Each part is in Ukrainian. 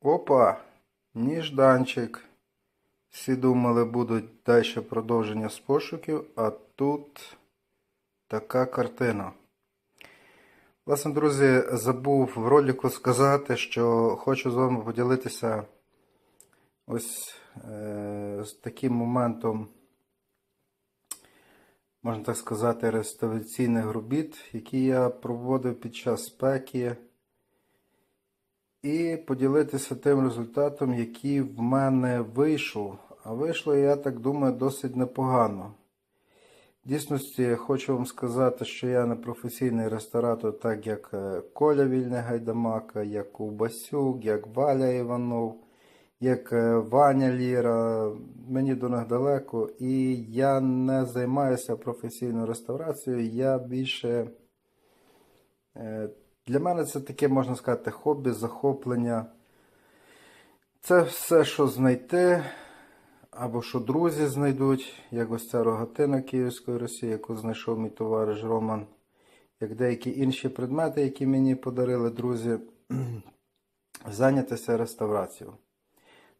Опа, ніжданчик. Всі думали, будуть далі продовження з пошуків, а тут така картина. Власне, друзі, забув в ролику сказати, що хочу з вами поділитися ось е, з таким моментом, можна так сказати, реставраційних робіт, які я проводив під час спеки і поділитися тим результатом, який в мене вийшов. А вийшло, я так думаю, досить непогано. Дійсності хочу вам сказати, що я не професійний ресторатор, так як е, Коля Вільний Гайдамака, як Ковбасюк, як Валя Іванов, як е, Ваня Ліра. Мені до них далеко. І я не займаюся професійною реставрацією. Я більше. Для мене це таке, можна сказати, хобі, захоплення. Це все, що знайти, або що друзі знайдуть, як ось ця рогатина Київської Росії, яку знайшов мій товариш Роман, як деякі інші предмети, які мені подарили друзі, зайнятися реставрацією.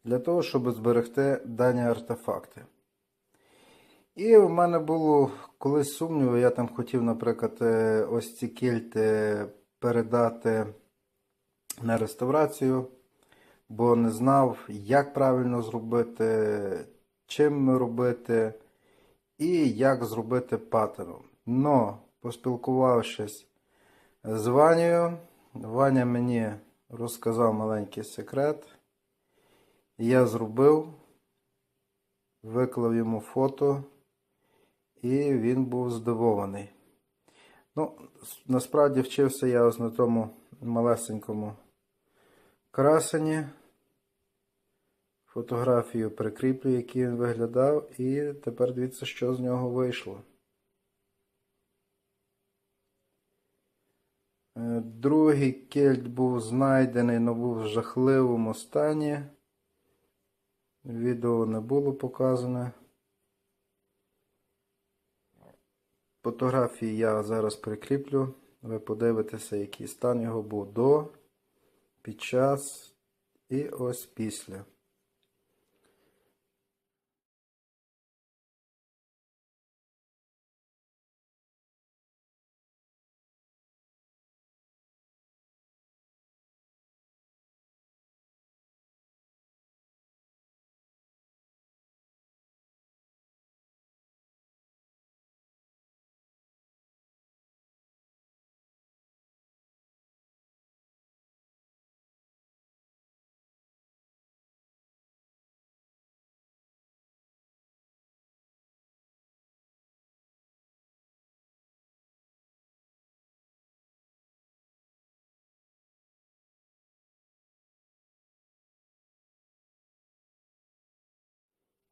Для того, щоб зберегти дані артефакти. І в мене було колись сумніви, я там хотів, наприклад, е, ось ці кільти передати на реставрацію, бо не знав, як правильно зробити, чим робити і як зробити паттерном. Но, поспілкувавшись з Ванією, Ваня мені розказав маленький секрет. Я зробив, виклав йому фото, і він був здивований. Ну, насправді вчився я ось на тому малесенькому красені. Фотографію прикріплю, який він виглядав, і тепер дивіться, що з нього вийшло. Е, Другий кельт був знайдений, але був в жахливому стані. Відео не було показане. Фотографії я зараз прикріплю. Ви подивитеся, який стан його був до, під час і ось після.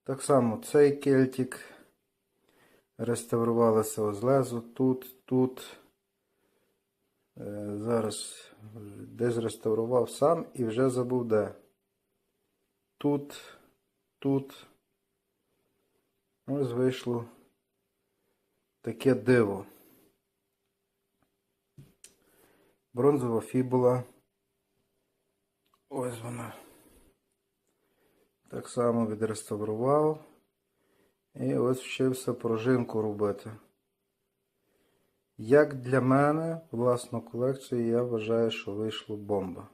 Так само цей кельтик реставрувалося ось лезо тут, тут. Е, Зараз десь реставрував сам і вже забув де. Тут, тут. Ось вийшло таке диво. Бронзова фібула. Ось вона. Так само відреставрував. І ось вчився пружинку робити. Як для мене, власну колекцію, я вважаю, що вийшло бомба.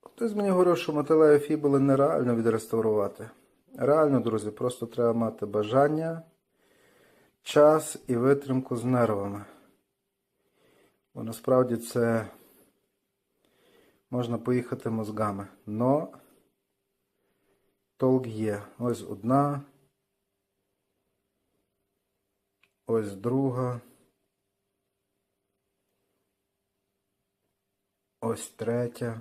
Хтось мені говорив, що металеві фібули нереально відреставрувати. Реально, друзі, просто треба мати бажання, час і витримку з нервами. Бо насправді це можна поїхати мозгами. Но толк є. Ось одна. Ось друга. Ось третя.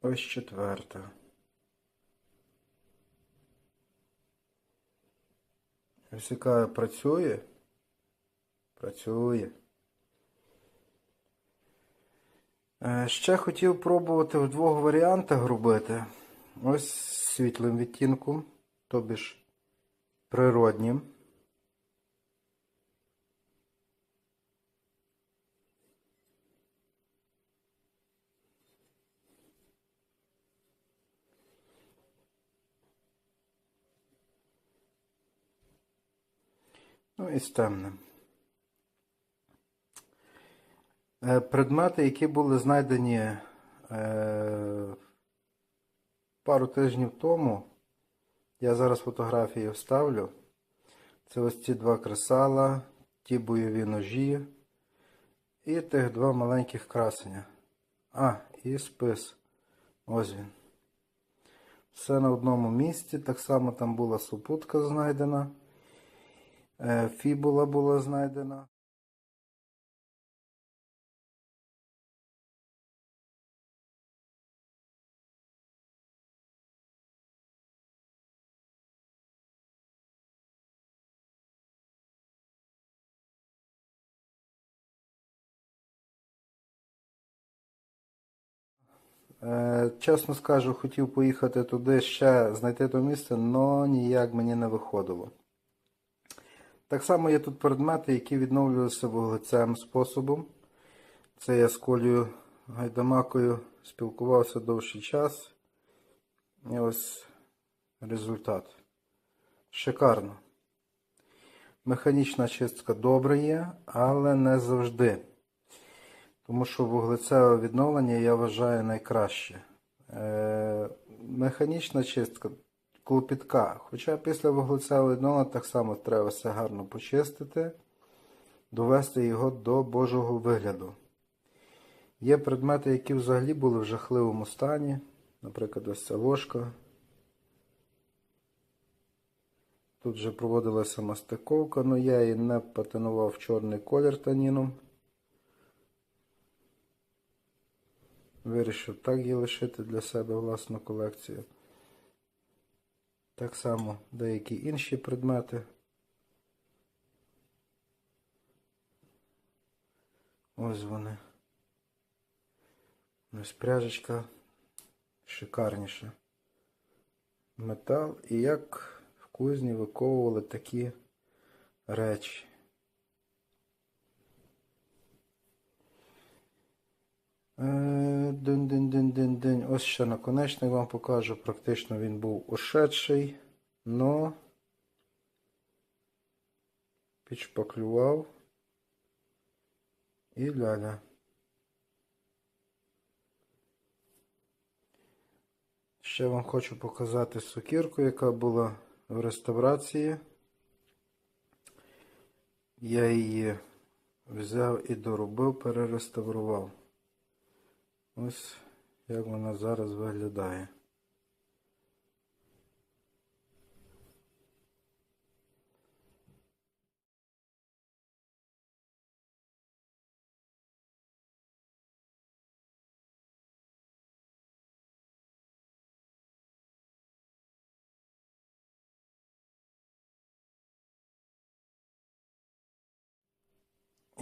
Ось четверта. Яка працює. Працює. Е, Ще хотів пробувати в двох варіантах робити. Ось світлим відтінком, тобі ж природнім. І з темним. Е, Предмети, які були знайдені е, пару тижнів тому, я зараз фотографії вставлю. Це ось ці два кресала, ті бойові ножі і тих два маленьких красення. А, і спис. Ось він. Все на одному місці. Так само там була супутка знайдена. Е, Фібула була знайдена. Е, Чесно скажу, хотів поїхати туди ще знайти то місце, але ніяк мені не виходило. Так само є тут предмети, які відновлювалися вуглецем способом. Це я з Колею Гайдамакою спілкувався довший час. І ось результат. Шикарно. Механічна чистка добре є, але не завжди. Тому що вуглецеве відновлення я вважаю найкраще. Е, механічна чистка клопітка. Хоча після вуглецевого відновлення так само треба все гарно почистити, довести його до Божого вигляду. Є предмети, які взагалі були в жахливому стані. Наприклад, ось ця ложка. Тут вже проводилася мастиковка, але я її не патинував в чорний колір таніном. Вирішив так її лишити для себе власну колекцію. Так само деякі інші предмети. Ось вони. Ось пряжечка шикарніша. Метал і як в кузні виковували такі речі. Ось ще наконечник вам покажу. Практично він був ошедший, но підшпаклював і ляля. Ще вам хочу показати сокірку, яка була в реставрації. Я її взяв і доробив, перереставрував. Ось як вона зараз виглядає.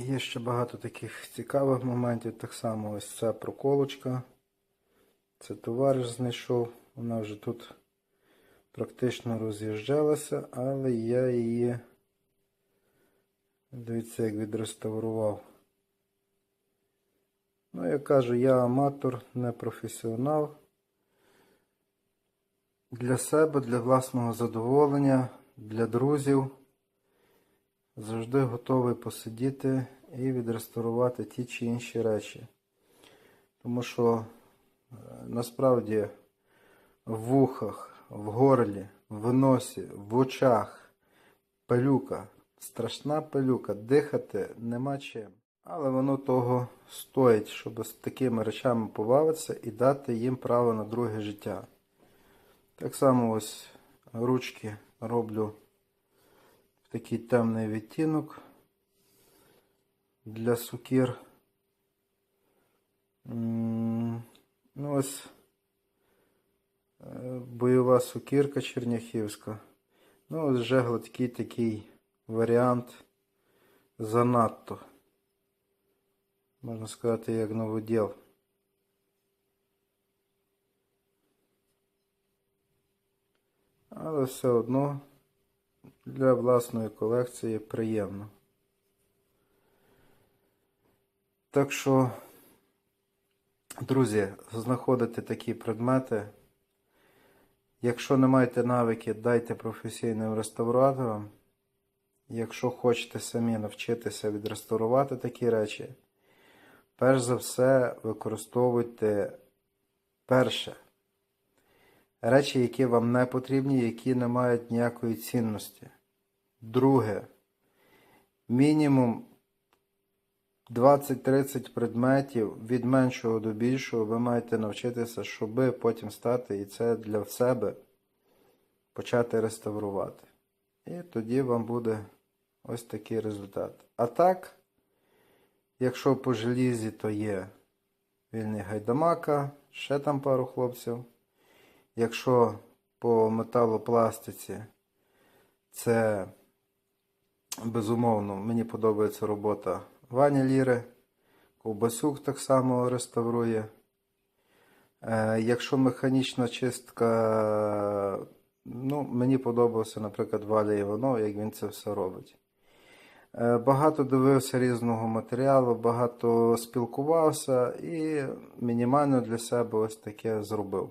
Є ще багато таких цікавих моментів. Так само ось ця проколочка. Це товариш знайшов. Вона вже тут практично роз'їжджалася, але я її, дивіться, як відреставрував. Ну, я кажу, я аматор, не професіонал. Для себе, для власного задоволення, для друзів. Завжди готовий посидіти і відреставрувати ті чи інші речі. Тому що насправді в вухах, в горлі, в носі, в очах пилюка, страшна пилюка, дихати нема чим. Але воно того стоїть, щоб з такими речами побавитися і дати їм право на друге життя. Так само ось ручки роблю в такий темний відтінок для сукір. Ось е, бойова сукірка черняхівська. Ну, ось вже гладкий такий варіант занадто. Можна сказати, як новоділ. Але все одно для власної колекції приємно. Так що, друзі, знаходите такі предмети. Якщо не маєте навики, дайте професійним реставраторам. Якщо хочете самі навчитися відреставрувати такі речі, перш за все використовуйте перше. Речі, які вам не потрібні, які не мають ніякої цінності. Друге, мінімум 20-30 предметів від меншого до більшого ви маєте навчитися, щоб потім стати і це для себе почати реставрувати. І тоді вам буде ось такий результат. А так, якщо по желізі, то є вільний гайдамака, ще там пару хлопців. Якщо по металопластиці, це безумовно, мені подобається робота Вані Ліри. Ковбасюк так само реставрує. Е, якщо механічна чистка, ну, мені подобався, наприклад, Валя Іванов, як він це все робить. Е, Багато дивився різного матеріалу, багато спілкувався і мінімально для себе ось таке зробив.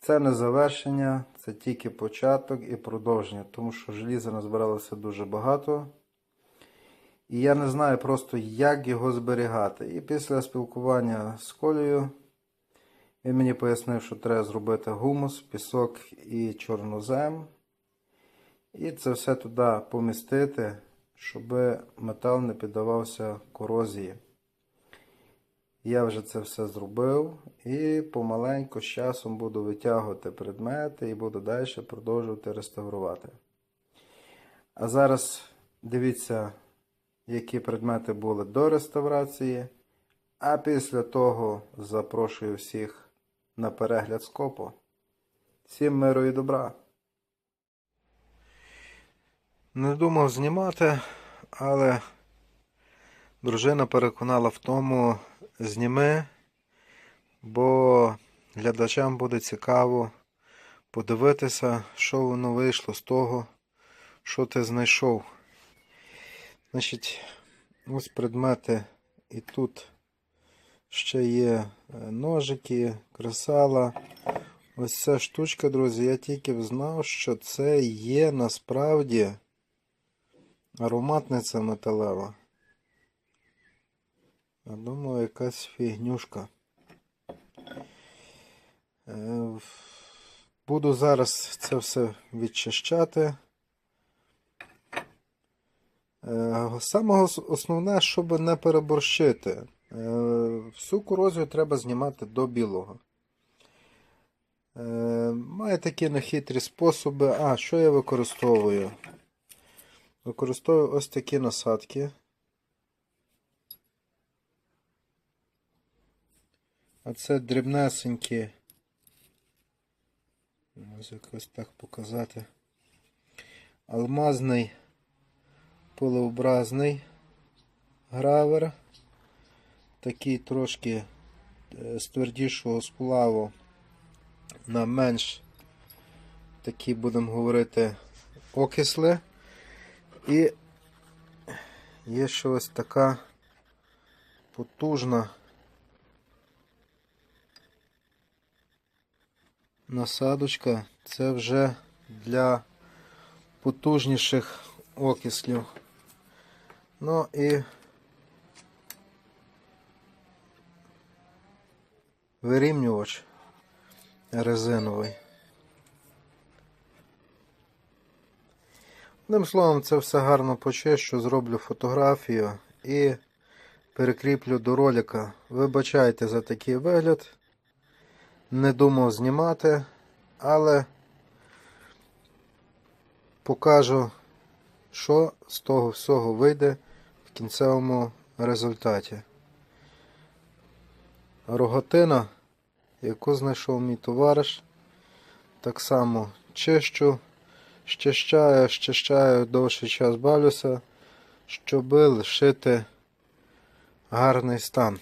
Це не завершення, це тільки початок і продовження, тому що желіза назбиралося дуже багато. І я не знаю просто, як його зберігати. І після спілкування з Колею він мені пояснив, що треба зробити гумус, пісок і чорнозем. І це все туди помістити, щоб метал не піддавався корозії. Я вже це все зробив і помаленьку з часом буду витягувати предмети і буду далі продовжувати реставрувати. А зараз дивіться, які предмети були до реставрації. А після того запрошую всіх на перегляд скопу. Всім миру і добра. Не думав знімати, але дружина переконала в тому, зніми, бо глядачам буде цікаво подивитися, що воно вийшло з того, що ти знайшов. Значить, ось предмети і тут ще є е, ножики, кресала. Ось ця штучка, друзі, я тільки знав, що це є насправді ароматниця металева. Я думаю, якась фігнюшка. Е, Буду зараз це все відчищати. Е, Саме основне, щоб не переборщити. Е, Всю корозію треба знімати до білого. Е, Має такі нехитрі способи. А, що я використовую? Використовую ось такі насадки. А це дрібнесенькі. Ось якось так показати. Алмазний пилообразний гравер. Такий трошки е, з твердішого сплаву на менш такі, будемо говорити, окисли. І є ще ось така потужна насадочка. Це вже для потужніших окислів. Ну і вирівнювач резиновий. Одним словом, це все гарно почищу, зроблю фотографію і перекріплю до ролика. Вибачайте за такий вигляд. Не думав знімати, але покажу, що з того всього вийде в кінцевому результаті. Рогатина, яку знайшов мій товариш, так само чищу, щищаю, щищаю довший час балюся, щоб лишити гарний стан.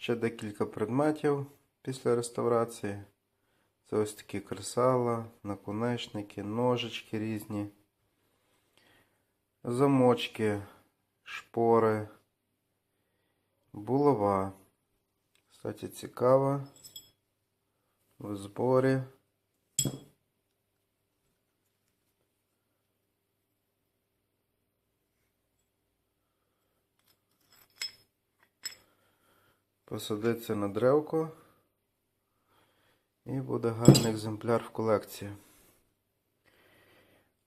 Ще декілька предметів після реставрації. Це ось такі кресала, наконечники, ножички різні, замочки, шпори, булава. Кстати, цікава. В зборі. Посадиться на древко. І буде гарний екземпляр в колекції.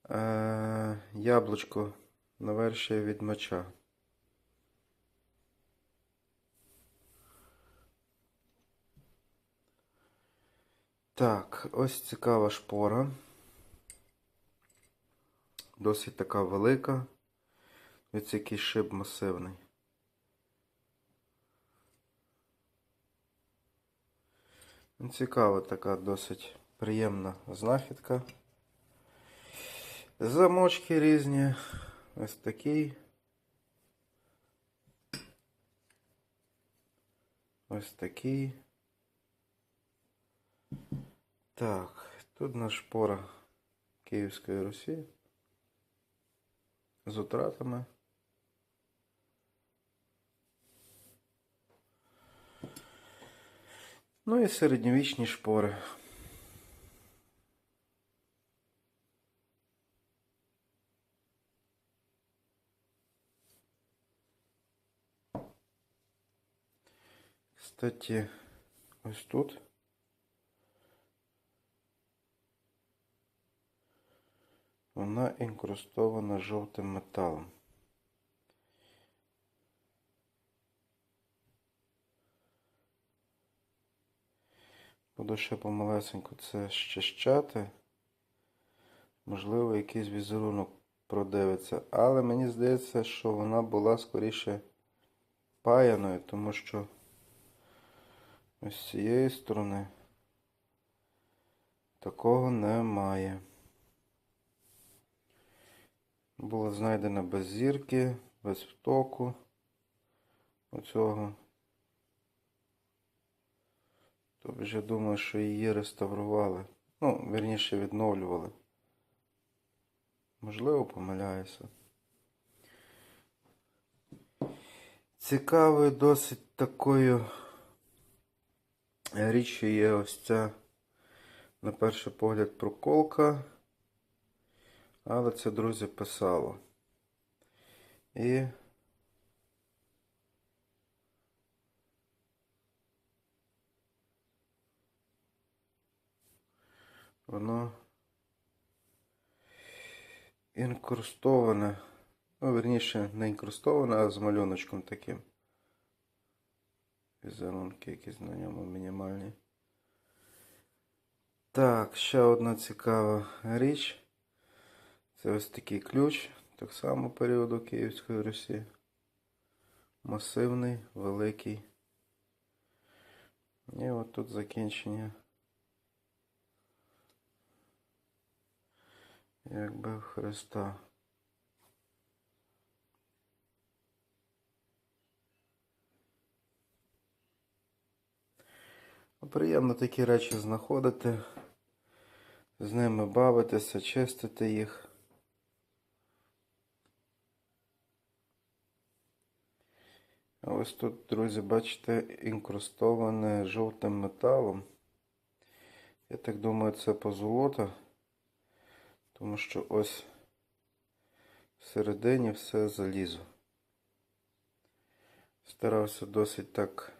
Е, яблучко навершує від меча. Так, ось цікава шпора. Досить така велика. Ось який шип масивний. Цікава така досить приємна знахідка. Замочки різні. Ось такий. Ось такий. Так, тут наш шпора Київської Русі. З утратами. Ну і середньовічні шпори. Кстати, ось тут. Вона інкрустована жовтим металом. Буду ще помалесеньку це щищати. Можливо, якийсь візерунок продивиться. Але мені здається, що вона була скоріше паяною, тому що ось з цієї сторони такого немає. Була знайдена без зірки, без втоку оцього. Тобто я думаю, що її реставрували. Ну, вірніше відновлювали. Можливо, помиляюся. Цікавою досить такою річчю є ось ця, на перший погляд, проколка. Але це, друзі, писало. І воно інкрустоване. Ну, верніше, не інкрустоване, а з малюночком таким. Візерунки якісь на ньому мінімальні. Так, ще одна цікава річ. Це ось такий ключ, так само періоду Київської Русі. Масивний, великий. І от тут закінчення. Якби в Христа. Приємно такі речі знаходити, з ними бавитися, чистити їх. Ось тут, друзі, бачите, інкрустоване жовтим металом. Я так думаю, це позолота, тому що ось всередині все залізо. Старався досить так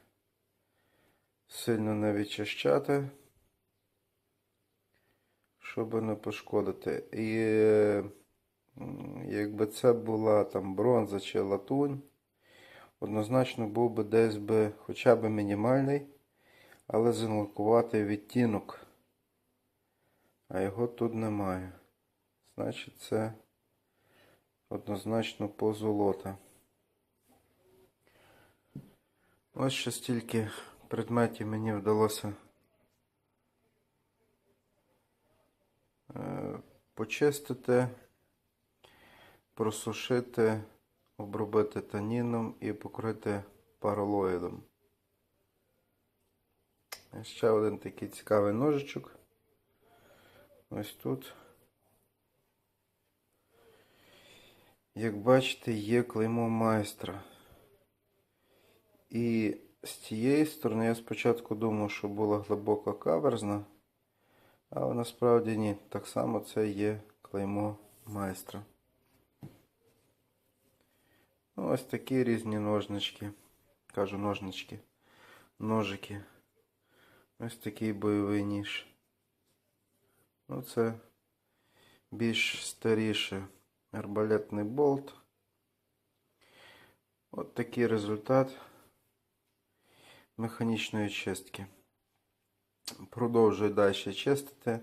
сильно не відчищати, щоб не пошкодити. І якби це була там бронза чи латунь, однозначно був би десь би хоча б мінімальний, але зеленкуватий відтінок. А його тут немає. Значить, це однозначно позолота. Ось ще стільки предметів мені вдалося е, почистити, просушити, обробити таніном і покрити паралоїдом. Ще один такий цікавий ножичок. Ось тут. Як бачите, є клеймо майстра. І з тієї сторони я спочатку думав, що була глибока каверзна, але насправді ні. Так само це є клеймо майстра. Ну, ось такі різні ножнички. Кажу ножнички. Ножики. Ось такий бойовий ніж. Ну, це більш старіше арбалетний болт. От такий результат механічної чистки. Продовжую далі чистити,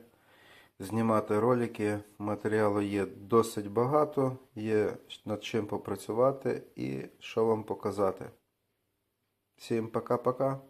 знімати ролики. Матеріалу є досить багато, є над чим попрацювати і що вам показати. Всім пока-пока.